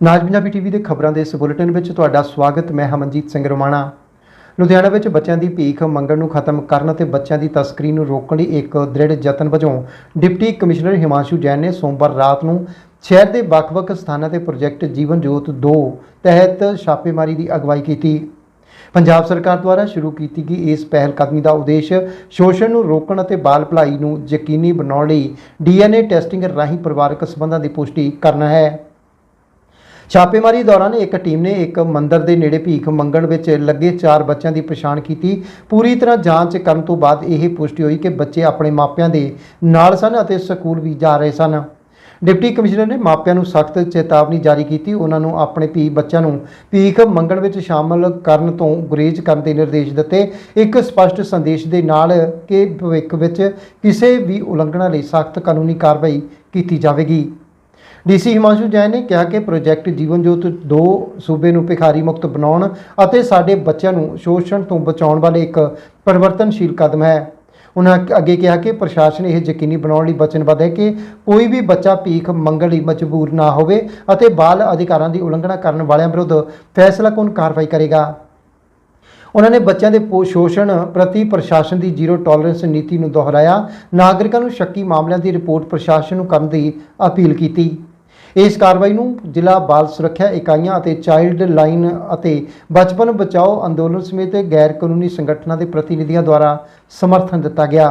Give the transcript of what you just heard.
ਨਾਜ Punjabi TV ਦੇ ਖਬਰਾਂ ਦੇ ਇਸ ਬੁਲੇਟਿਨ ਵਿੱਚ ਤੁਹਾਡਾ ਸਵਾਗਤ, ਮੈਂ ਹਮਨਜੀਤ ਸਿੰਘ ਰੋਮਾਣਾ। ਲੁਧਿਆਣਾ ਵਿੱਚ ਬੱਚਿਆਂ ਦੀ ਭੀਖ ਮੰਗਣ ਨੂੰ ਖਤਮ ਕਰਨ ਅਤੇ ਬੱਚਿਆਂ ਦੀ ਤਸਕਰੀ ਨੂੰ ਰੋਕਣ ਲਈ ਇੱਕ ਦ੍ਰਿੜ ਯਤਨ ਵਜੋਂ ਡਿਪਟੀ ਕਮਿਸ਼ਨਰ ਹਿਮਾਂਸ਼ੂ ਜੈਨ ਨੇ ਸੋਮਵਾਰ ਰਾਤ ਨੂੰ ਸ਼ਹਿਰ ਦੇ ਵੱਖ-ਵੱਖ ਸਥਾਨਾਂ ਤੇ ਪ੍ਰੋਜੈਕਟ ਜੀਵਨ ਜੋਤ 2 ਤਹਿਤ ਛਾਪੇਮਾਰੀ ਦੀ ਅਗਵਾਈ ਕੀਤੀ। ਪੰਜਾਬ ਸਰਕਾਰ ਦੁਆਰਾ ਸ਼ੁਰੂ ਕੀਤੀ ਗਈ ਇਸ ਪਹਿਲ ਕਦਮੀ ਦਾ ਉਦੇਸ਼ ਸ਼ੋਸ਼ਣ ਨੂੰ ਰੋਕਣ ਅਤੇ ਬਾਲ ਭਲਾਈ ਨੂੰ ਯਕੀਨੀ ਬਣਾਉਣ ਲਈ ਡੀਐਨਏ ਟੈਸਟਿੰਗ ਰਾਹੀਂ ਪਰਿਵਾਰਕ ਸੰਬੰਧਾਂ ਦੀ ਪੁਸ਼ਟੀ ਕਰਨਾ ਹੈ। ਛਾਪੇਮਾਰੀ ਦੌਰਾਨ ਇੱਕ ਟੀਮ ਨੇ ਇੱਕ ਮੰਦਰ ਦੇ ਨੇੜੇ ਭੀਖ ਮੰਗਣ ਵਿੱਚ ਲੱਗੇ ਚਾਰ ਬੱਚਿਆਂ ਦੀ ਪਛਾਣ ਕੀਤੀ। ਪੂਰੀ ਤਰ੍ਹਾਂ ਜਾਂਚ ਕਰਨ ਤੋਂ ਬਾਅਦ ਇਹ ਪੁਸ਼ਟੀ ਹੋਈ ਕਿ ਬੱਚੇ ਆਪਣੇ ਮਾਪਿਆਂ ਦੇ ਨਾਲ ਸਨ ਅਤੇ ਸਕੂਲ ਵੀ ਜਾ ਰਹੇ ਸਨ। ਡਿਪਟੀ ਕਮਿਸ਼ਨਰ ਨੇ ਮਾਪਿਆਂ ਨੂੰ ਸਖਤ ਚੇਤਾਵਨੀ ਜਾਰੀ ਕੀਤੀ। ਉਹਨਾਂ ਨੂੰ ਆਪਣੇ ਭੀ ਬੱਚਿਆਂ ਨੂੰ ਭੀਖ ਮੰਗਣ ਵਿੱਚ ਸ਼ਾਮਲ ਕਰਨ ਤੋਂ ਗੁਰੇਜ਼ ਕਰਨ ਦੇ ਨਿਰਦੇਸ਼ ਦਿੱਤੇ। ਇੱਕ ਸਪਸ਼ਟ ਸੰਦੇਸ਼ ਦੇ ਨਾਲ ਕਿ ਭਵਿੱਖ ਵਿੱਚ ਕਿਸੇ ਵੀ ਉਲੰਘਣਾ ਲਈ ਸਖਤ ਕਾਨੂੰਨੀ ਕਾਰਵਾਈ ਕੀਤੀ ਜਾਵੇਗੀ। ਡੀਸੀ ਹਿਮਾਂਸ਼ੂ ਜੈਨ ਨੇ ਕਿਹਾ ਕਿ ਪ੍ਰੋਜੈਕਟ ਜੀਵਨ ਜੋਤ 2 ਸੂਬੇ ਨੂੰ ਭਿਖਾਰੀ ਮੁਕਤ ਬਣਾਉਣ ਅਤੇ ਸਾਡੇ ਬੱਚਿਆਂ ਨੂੰ ਸ਼ੋਸ਼ਣ ਤੋਂ ਬਚਾਉਣ ਵਾਲੇ ਇੱਕ ਪਰਿਵਰਤਨਸ਼ੀਲ ਕਦਮ ਹੈ। ਉਹਨਾਂ ਅੱਗੇ ਕਿਹਾ ਕਿ ਪ੍ਰਸ਼ਾਸਨ ਇਹ ਯਕੀਨੀ ਬਣਾਉਣ ਲਈ ਵਚਨਬੱਧ ਹੈ ਕਿ ਕੋਈ ਵੀ ਬੱਚਾ ਭੀਖ ਮੰਗਣ ਲਈ ਮਜਬੂਰ ਨਾ ਹੋਵੇ ਅਤੇ ਬਾਲ ਅਧਿਕਾਰਾਂ ਦੀ ਉਲੰਘਣਾ ਕਰਨ ਵਾਲਿਆਂ ਵਿਰੁੱਧ ਫੈਸਲਾਕੁਨ ਕਾਰਵਾਈ ਕਰੇਗਾ। ਉਹਨਾਂ ਨੇ ਬੱਚਿਆਂ ਦੇ ਸ਼ੋਸ਼ਣ ਪ੍ਰਤੀ ਪ੍ਰਸ਼ਾਸਨ ਦੀ ਜ਼ੀਰੋ ਟੋਲਰੈਂਸ ਨੀਤੀ ਨੂੰ ਦੁਹਰਾਇਆ। ਨਾਗਰਿਕਾਂ ਨੂੰ ਸ਼ੱਕੀ ਮਾਮਲਿਆਂ ਦੀ ਰਿਪੋਰਟ ਪ੍ਰਸ਼ਾਸਨ ਨੂੰ ਕਰਨ ਦੀ ਅਪੀਲ ਕੀਤੀ। ਇਸ ਕਾਰਵਾਈ ਨੂੰ ਜ਼ਿਲ੍ਹਾ ਬਾਲ ਸੁਰੱਖਿਆ ਇਕਾਈਆਂ ਅਤੇ ਚਾਈਲਡ ਲਾਈਨ ਅਤੇ ਬਚਪਨ ਬਚਾਓ ਅੰਦੋਲਨ ਸਮੇਤ ਗੈਰ ਕਾਨੂੰਨੀ ਸੰਗਠਨਾਂ ਦੇ ਪ੍ਰਤੀਨਿਧੀਆਂ ਦੁਆਰਾ ਸਮਰਥਨ ਦਿੱਤਾ ਗਿਆ।